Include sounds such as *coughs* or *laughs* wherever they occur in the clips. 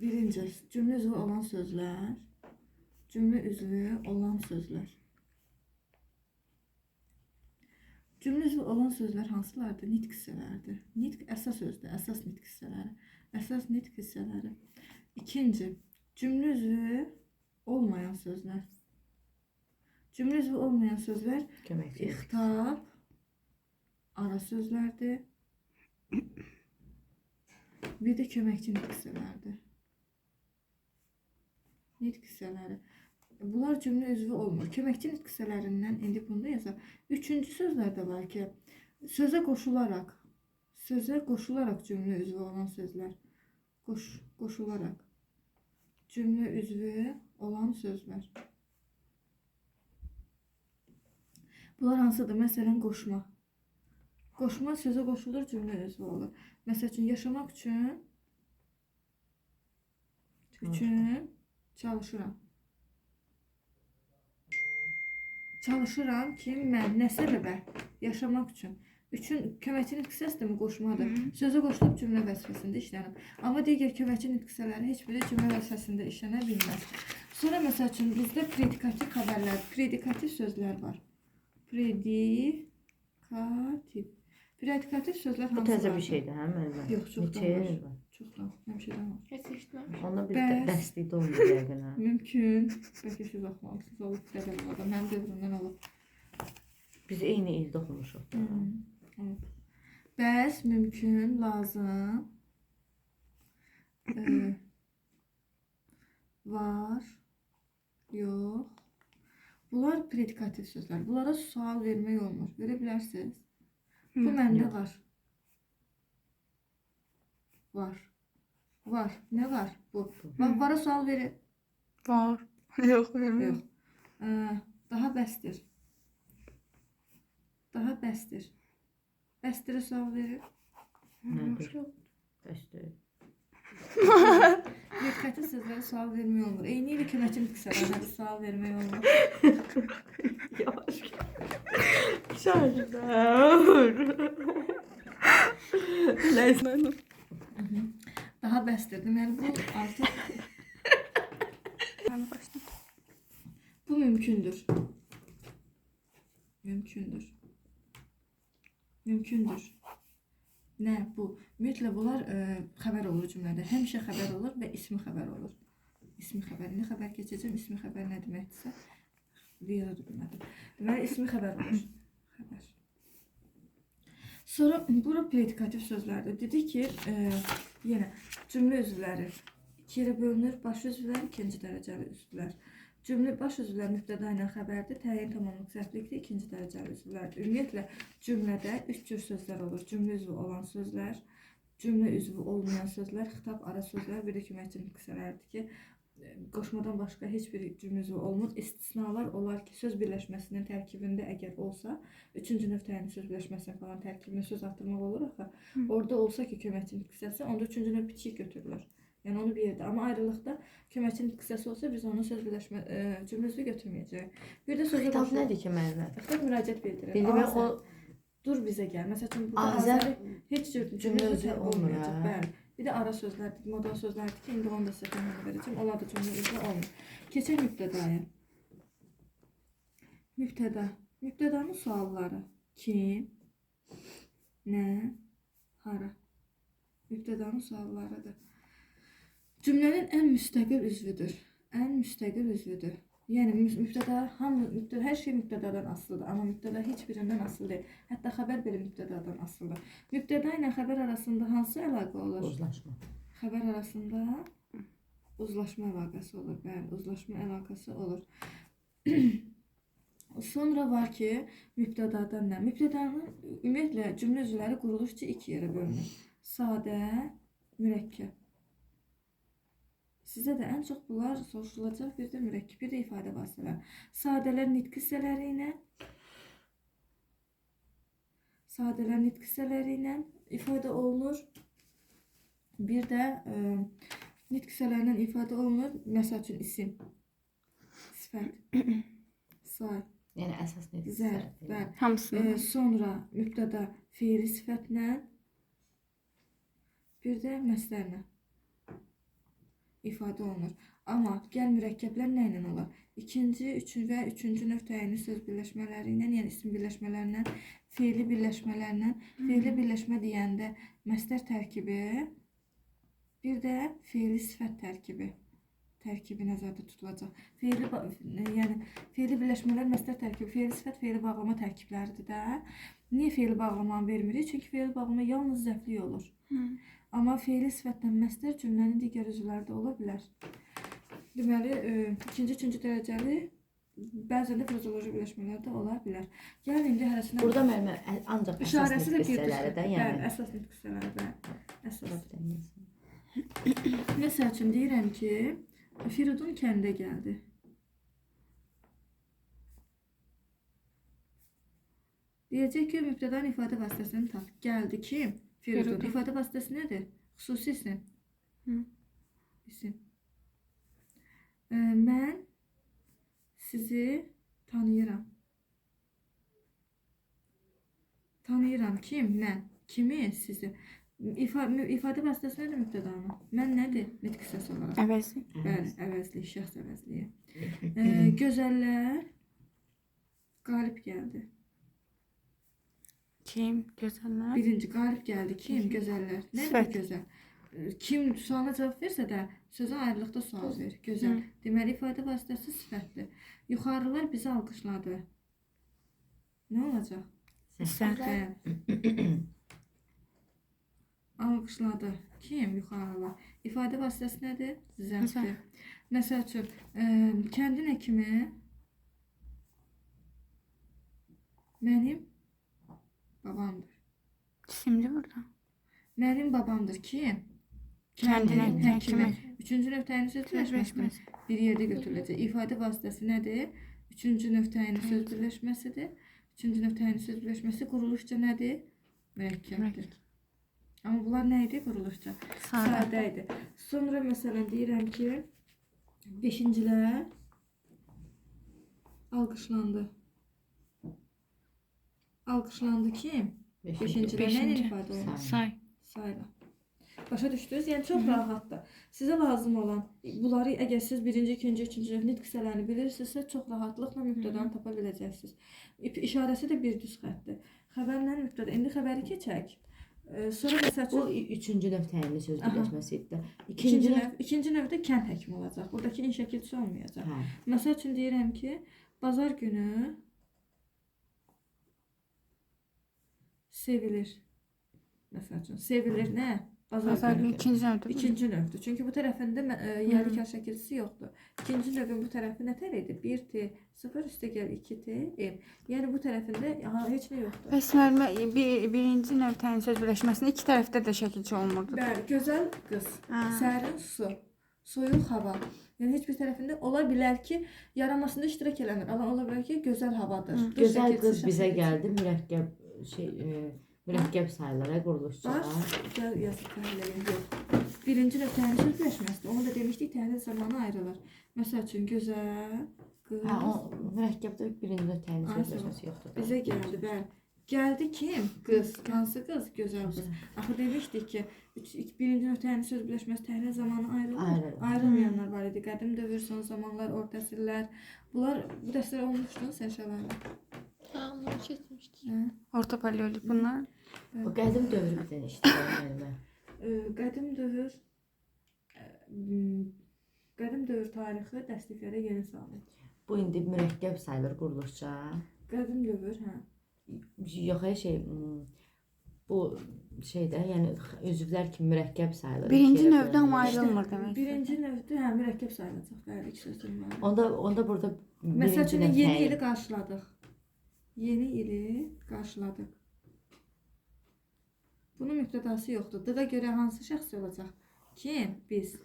Birinci, cümle üzvü olan sözler. Cümle üzvü olan sözler. Cümle üzvü olan sözlər hansılardır? Nitq hissələridir. Nitq əsas sözdür, əsas nitq hissələri. Əsas nitq hissələri. İkinci, cümle üzvü olmayan sözlər. Cümle üzvü olmayan sözlər Köməkçi. İxtab ara sözlərdir. Bir də köməkçi nitq hissələrdir. Nitq hissələri. Bunlar cümlə üzvü olmur. Köməkçi nitq hissələrindən indi bunda yazaq. Üçüncü sözlər də var ki, sözə qoşularaq, sözə qoşularaq cümlə üzvü olan sözlər. Qoş, qoşularaq cümlə üzvü olan sözlər. Bunlar hansıdır? Məsələn, qoşma. Qoşma sözə qoşulur, cümlə üzvü olur. Məsəl üçün, yaşamaq üçün üçün çalışıram. Çalışıram ki, mən nə səbəbə yaşamaq üçün. Üçün köməkçi nitq hissəsi mi qoşmadır? Sözə qoşulub cümlə vəzifəsində işlənir. Amma digər köməkçi nitq hissələri heç biri cümlə vəzifəsində işlənə bilməz. Sonra məsəl üçün bizdə predikativ xəbərlər, predikativ sözlər var. Predikativ. Predikativ sözlər Bu hansılardır? təzə bir şeydir, hə müəllimə? Yox, Neçə var. İl var? Çoxdan, həmişədən var. Heç eşitməmişəm. Onda bir Bəs- də dərslikdə olur yəqin hə. Mümkün. Bəlkə siz oxumalısınız, olub qədərlərdə. Mənim dövrümdən olub. Biz eyni ildə oxumuşuq. da. Evet. Bəs, mümkün, lazım, e, var, yox. Bunlar predikativ sözlər. Bunlara sual vermək olmur. Verə bilərsiniz. Bu məndə var. Var. Var. Nə var? Bu. Bax, vara sual verin. Var. *laughs* Bilmirəm. Yox. Ee, daha bəsdir. Daha bəsdir. Bəsdirə sual verir. Nədir? Bəsdir. Diqqətli sözlərə sual vermək olmur. Eyni ilə köməkçilik qısalarına da sual vermək olmur. Yavaş. Daha bəsdir. Deməli bu Mən başladım. bu mümkündür. Mümkündür. Mümkündür. Nə bu? Ümumiyyətlə bunlar e, xəbər olur cümlədə. Həmişə xəbər olur və ismi xəbər olur. İsmi xəbər. İndi xəbər keçəcəm. İsmi xəbər nə deməkdirsə, yada bilmədim. Deməli ismi xəbər olur. Sonra bura predikativ sözlərdir. Dedi ki, e, yenə cümlə üzvləri iki bölünür. Baş üzvlər, ikinci dərəcəli üzvlər. Cümlə baş üzvlər mübtəda ilə xəbərdir. Təyin tamamlıq səhvlikdir. ikinci dərəcəli üzvlərdir. Ümumiyyətlə cümlədə üç cür sözlər olur. Cümlə üzvü olan sözlər, cümlə üzvü olmayan sözlər, xitab ara sözlər, bir də köməkçi qısələrdir ki, qoşmadan başqa heç bir cümlə olmur. İstisnalar olar ki, söz birləşməsinin tərkibində əgər olsa, üçüncü növ təyinli söz birləşməsinin falan tərkibində söz artırmaq olur axı. Orada olsa ki, köməkçi qısəsi, onda üçüncü növ bitişik götürülür. Yəni onu bir yerdə. Amma ayrılıqda köməkçinin qısası olsa biz onu söz birləşmə e, cümlə üzvü götürməyəcəyik. Bir də sözə Xitab nədir ki müəllimə? Xitab müraciət bildirir. Azər, o dur bizə gəl. Məsəl üçün burada Azər heç cür cümlə olmur, olmayacaq. Bəli. Bir də ara sözlərdir, modal sözlərdir ki, indi onu da sizə təmin verəcəm. Onlar da cümlə üzvü olmur. Keçək mübtədaya. Mübtəda. Mübtədanın sualları. Kim? Nə? Hara? Mübtədanın suallarıdır. Cümlənin ən müstəqil üzvüdür. Ən müstəqil üzvüdür. Yəni mü- mübtəda hamı mübtəda hər şey mübtədadan asılıdır, amma mübtəda heç birindən asılı deyil. Hətta xəbər belə mübtədadan asılıdır. Mübtəda ilə xəbər arasında hansı əlaqə olur? uzlaşma. Xəbər arasında uzlaşma əlaqəsi olur. Bəli, uzlaşma əlaqəsi olur. *clears throat* Sonra var ki, mübtədadan nə? Mübtədanın ümumiyyətlə cümlə üzvləri quruluşca iki yerə bölünür. Sadə, mürəkkəb. Sizə də ən çox bunlar soruşulacaq. Bir də mürəkkəb, bir də ifadə vasitələri. Sadələr nitq hissələri ilə sadələr nitq hissələri ilə ifadə olunur. Bir də e, nitq ifadə olunur. Məsəl üçün isim, sifət, *clears throat* say, Yəni əsas zərf, bəli. Hamısını. E, sonra mübtəda feili sifətlə bir də məslərlə. İfadə olunur. Amma gəl mürəkkəblər nə ilə olar? İkinci, üçüncü və üçüncü növ təyinli söz birləşmələri ilə, yəni isim birləşmələrindən, fe'li birləşmələrlə, fe'li birləşmə deyəndə məstər tərkibi, bir də fe'li sifət tərkibi tərkibi nəzərdə tutulacaq. Fe'li ba- yəni fe'li birləşmələr məstər tərkibi, fe'li sifət, fe'li bağlama tərkibləridir də. Niyə fe'li bağlamanı vermirik? Çünki fe'li bağlama yalnız zəfli olur. Amma fe'li sifətlə məstər cümlənin digər üzvləri də ola bilər. Deməli, e, ikinci, üçüncü dərəcəli bəzən də frozoloji birləşmələr də ola bilər. Gəlin indi hərəsinə Burada müəllimə ancaq işarəsi də hissələri də, Bəli, yəni. əsas nitq hissələri bəli. Əsas. Məsəl *coughs* üçün deyirəm ki, Firidun kəndə gəldi. Deyəcək ki, mübtədanın ifadə vasitəsini tap. Gəldi kim? Firidun. Firidun. İfadə vasitəsi nədir? Xüsusi isim. Hı. İsim. Ə, mən sizi tanıyıram. Tanıyıram kim? Mən. Kimi? Sizi. İfa, mü- ifadə vasitəsi nədir mübtədanın? Mən nədir? Nitq hissəsi olaraq. Əvəzi. Bəli, əvəzlik, şəxs əvəzliyi. Ə, *laughs* gözəllər qalib gəldi. Kim? Gözəllər. Birinci qalib gəldi. Kim? Gözəllər. Nədir bu Sifət. gözəl? Ə, Kim suala cavab versə də sözə ayrılıqda sual ver. Gözəl. Hı. Deməli ifadə vasitəsi sifətdir. Yuxarılar bizi alqışladı. Nə olacaq? Sən. Bəli. *coughs* Alqışladı. Kim yuxarılar? İfadə vasitəsi nədir? Zərfdir. Məsəl üçün, ə, kəndin həkimi mənim babamdır. Simli burada. Mənim babamdır. Kim? Kəndin Kəndin həkimi. Üçüncü növ təyini söz birləşməsidir. Bir yerdə götürüləcək. İfadə vasitəsi nədir? Üçüncü növ təyini söz birləşməsidir. Üçüncü növ təyini söz birləşməsi quruluşca nədir? Mürəkkəbdir. Mürəkkəb. Amma bunlar nə idi quruluşca? Sadə. Sadə idi. Sonra məsələn deyirəm ki, beşincilər alqışlandı. Alqışlandı kim? Beşincilər nə ilə Beşinci. ifadə olunur? Say. Sayla. Başa düşdünüz? Yəni çox rahatdır. Sizə lazım olan bunları əgər siz birinci, ikinci, üçüncü növ nitq hissələrini bilirsinizsə, çox rahatlıqla mübtədanı tapa biləcəksiniz. İp- İşarəsi də bir düz xəttdir. Xəbərlə mübtəda. İndi xəbəri keçək. Ee, sonra məsəl Bu üçün üçüncü növ təyinli söz Aha. birləşməsi idi. ikinci İkinci növ növ, ikinci növdə kənd həkimi olacaq. Buradakı in şəkilçisi olmayacaq. hə. Məsəl üçün deyirəm ki, bazar günü sevilir. Məsəl üçün sevilir nə? Bazar, Bazar günü. ikinci növdür. İkinci növdür. Çünki bu tərəfində ə, yerli kar şəkilçisi yoxdur. İkinci növün bu tərəfi nə tər idi? 1T 0 üstə gəl 2T M. Yəni bu tərəfində aha, heç nə yoxdur. Bəs müəllimə bir, birinci növ təyin söz birləşməsində iki tərəfdə də şəkilçi olmurdu. Bəli, gözəl qız, sərin su, soyuq hava. Yəni heç bir tərəfində ola bilər ki, yaranmasında iştirak eləmir. Amma ola bilər ki, gözəl havadır. Hı. Gözəl qız bizə gəldi, mürəkkəb şey e, mürəkkəb sayılara quruluşça. Baş, yazı təhlilin yox. Birinci növ təhlil birləşməsidir. Onu da demişdik, təhlil zamanı ayrılır. Məsəl üçün gözəl qız Hə, o mürəkkəbdə birinci Ay, söz birləşməsi yoxdur. bizə gəldi. Bəli. Gəldi kim? Qız. Hansı qız? Gözəl qız. Axı demişdik ki, birinci növ təhlil söz birləşməsi təhlil zamanı ayrılır. Ayrılır. Ayrılmayanlar var idi. Qədim dövr, son zamanlar, orta əsrlər. Bunlar bu dərslər olmuşdu sərşələrdə. Tamam, keçmişdik. Hə. Orta paleolit bunlar. O qədim dövrü bizdən işləyir müəllimə. Ə, Qədim dövr qədim dövr tarixi dəstəklərə yeni salınır. Bu indi mürəkkəb sayılır quruluşça. Qədim dövr, hə. Yox, ay şey m, bu şeydə, yəni üzvlər kimi mürəkkəb sayılır. Birinci ikiyə növdə amma bölünür. ayrılmır demək. Birinci növdə hə mürəkkəb sayılacaq. Bəli, iki sözüm var. Onda onda burada Məsəl üçün birinci növ yeni təyin- ili qarşıladıq. Yeni ili qarşıladıq. Bunun mübtədası yoxdur. D-də görə hansı şəxs olacaq? Kim? Biz.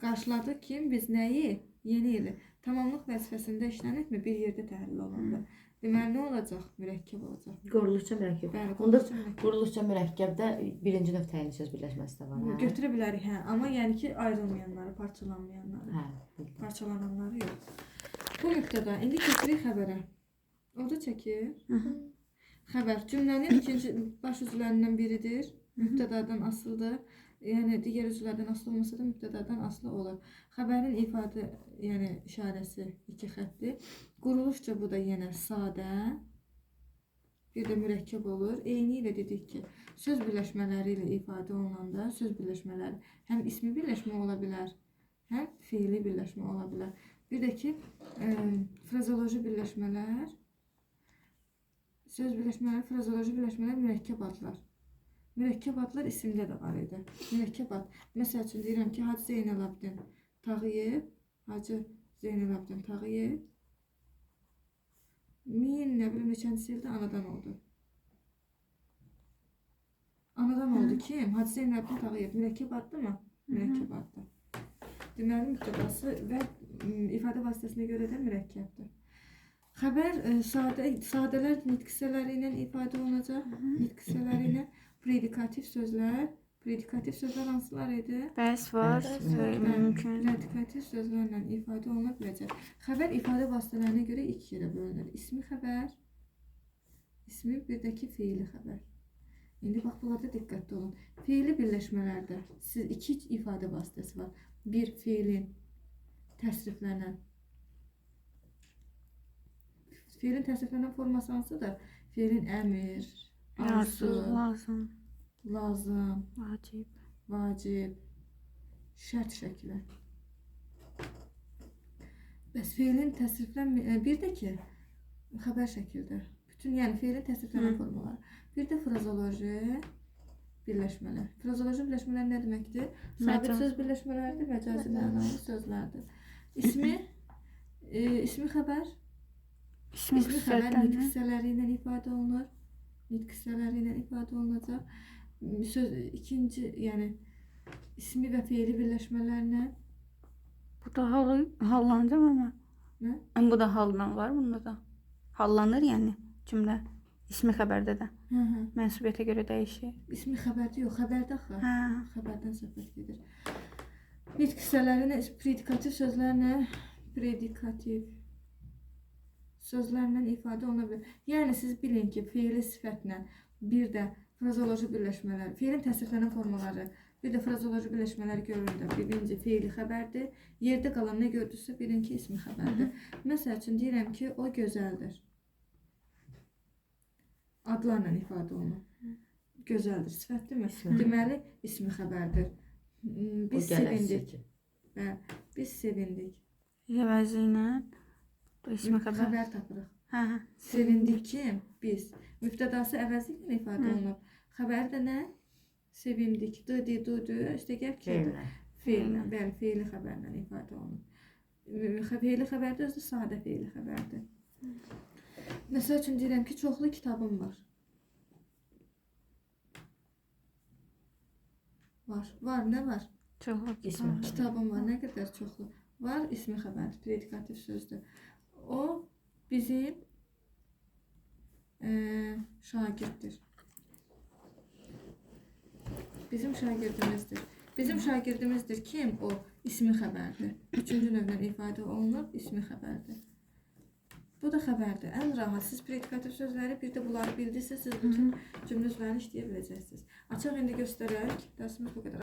Qarşıladıq kim? Biz nəyi? Yeni ili. Tamamlıq vəzifəsində işlənibmi? Bir yerdə təhlil olundu. Deməli nə olacaq? Mürəkkəb olacaq. quruluşça mürəkkəb. Bəli, Onda quruluşça mürəkkəb. quruluşça mürəkkəbdə birinci növ təyinli söz birləşməsi də var. Hə. Götürə bilərik, hə. Amma yəni ki, ayrılmayanları, parçalanmayanları. Hə. Parçalananları yox. Bu mübtəda. İndi keçirik xəbərə. Orada çəkir. Xəbər cümlənin ikinci baş üzvlərindən biridir. Mübtədadan asılıdır. yəni digər üzvlərdən asılı olmasa da mübtədadan asılı olur. Xəbərin ifadə, yəni işarəsi iki xəttli. Quruluşca bu da yenə sadə. Bir də mürəkkəb olur. Eyni ilə dedik ki, söz birləşmələri ilə ifadə olunanda söz birləşmələri həm ismi birləşmə ola bilər, həm feili birləşmə ola bilər. Bir də ki, ə, frazoloji birləşmələr, söz birləşmələri, frazoloji birləşmələr mürəkkəb adlar. Mürəkkəb adlar isimdə də var idi. Mürəkkəb ad. Məsəl üçün deyirəm ki, Hacı Zeynəlabdin Tağıyev, Hacı Zeynəlabdin Tağıyev min nə bilim neçənci ildə anadan oldu. Anadan oldu kim? Hacı Zeynəlabdin Tağıyev. Mürəkkəb addır mı? Mürəkkəb addır. Deməli mübtədası və m, ifadə vasitəsinə görə də mürəkkəbdir. Xəbər ə, sadə sadələr nitq hissələri ilə ifadə olunacaq. Nitq hissələri ilə predikativ sözlər, predikativ sözlər hansılar idi? Bəs var, və evet. mümkün. Predikativ sözlərlə ifadə oluna biləcək. Xəbər ifadə vasitələrinə görə iki yerə bölünür. İsmi xəbər, ismi bir də ki feili xəbər. İndi bax bunlarda diqqətli olun. Feili birləşmələrdə siz iki ifadə vasitəsi var. Bir feilin təsriflənən Feilin təsriflənən forması hansıdır? Feilin əmr, arzu, lazım, lazım, vacib. vacib, şərt şəkli. Bəs feilin təsriflən bir də ki, xəbər şəkildə. Bütün yəni feilin təsriflənən formaları. Bir də frazoloji birləşmələr. Frazoloji birləşmələr nə deməkdir? Sabit söz birləşmələridir, məcazi mənalı sözlərdir. İsmi e, ismi xəbər, İsmi ismi xəbər nitq xüsusiyyətlərini. hissələri ilə ifadə olunur. Nitq hissələri ilə ifadə olunacaq. Söz ikinci, yəni ismi və feili birləşmələrlə Bu da halı, hallanacaq ama. Nə? Bu da haldan var bunda da. Hallanır yəni cümlə. İsmi xəbərdə də. Hı hı. Mənsubiyyətə görə dəyişir. İsmi xəbərdə yox, xəbərdə axı. Hə. Xəbərdən söhbət gedir. Nitq hissələrinə predikativ sözlərlə predikativ sözlərlə ifadə oluna bilər. Yəni siz bilin ki, feili sifətlə bir də frazoloji birləşmələr, feilin təsriflənən formaları, bir də frazoloji birləşmələr görüldü. Birinci feili xəbərdir. Yerdə qalan nə gördünüzsə bilin ki, ismi xəbərdir. Məsəl üçün deyirəm ki, o gözəldir. Adlarla ifadə olunur. Gözəldir, sifətdirmi? Deməli, ismi xəbərdir. Biz sevindik. biz sevindik. Əvəzi ilə bu ismi xəbər. Xəbər tapırıq. Hə, hə. Sevindik kim? Biz. Mübtədası əvəzi ilə ifadə olunub. Xəbər də nə? Sevindik. D, d, d, d, işte gəl ki. Feillə. Bəli, feili xəbərlə ifadə olunur. Xə- Feili xəbər də özü də sadə feili xəbərdir. Məsəl üçün deyirəm ki, çoxlu kitabım var. Var. Var, nə var? Çox İsmi xəbər. Kitabım var. Nə qədər çoxlu? Var, ismi xəbərdir, predikativ sözdür. O bizim eee şagirddir. Bizim şagirdimizdir. Bizim şagirdimizdir. Kim o? İsmi xəbərdir. Üçüncü növdən ifadə olunur, ismi xəbərdir. Bu da xəbərdir. Ən rahat siz predikativ sözləri bir də bunları bildirsiniz, siz bütün cümlə üzvlərini işləyə biləcəksiniz. Açıq indi göstərək. Dərsimiz bu qədər.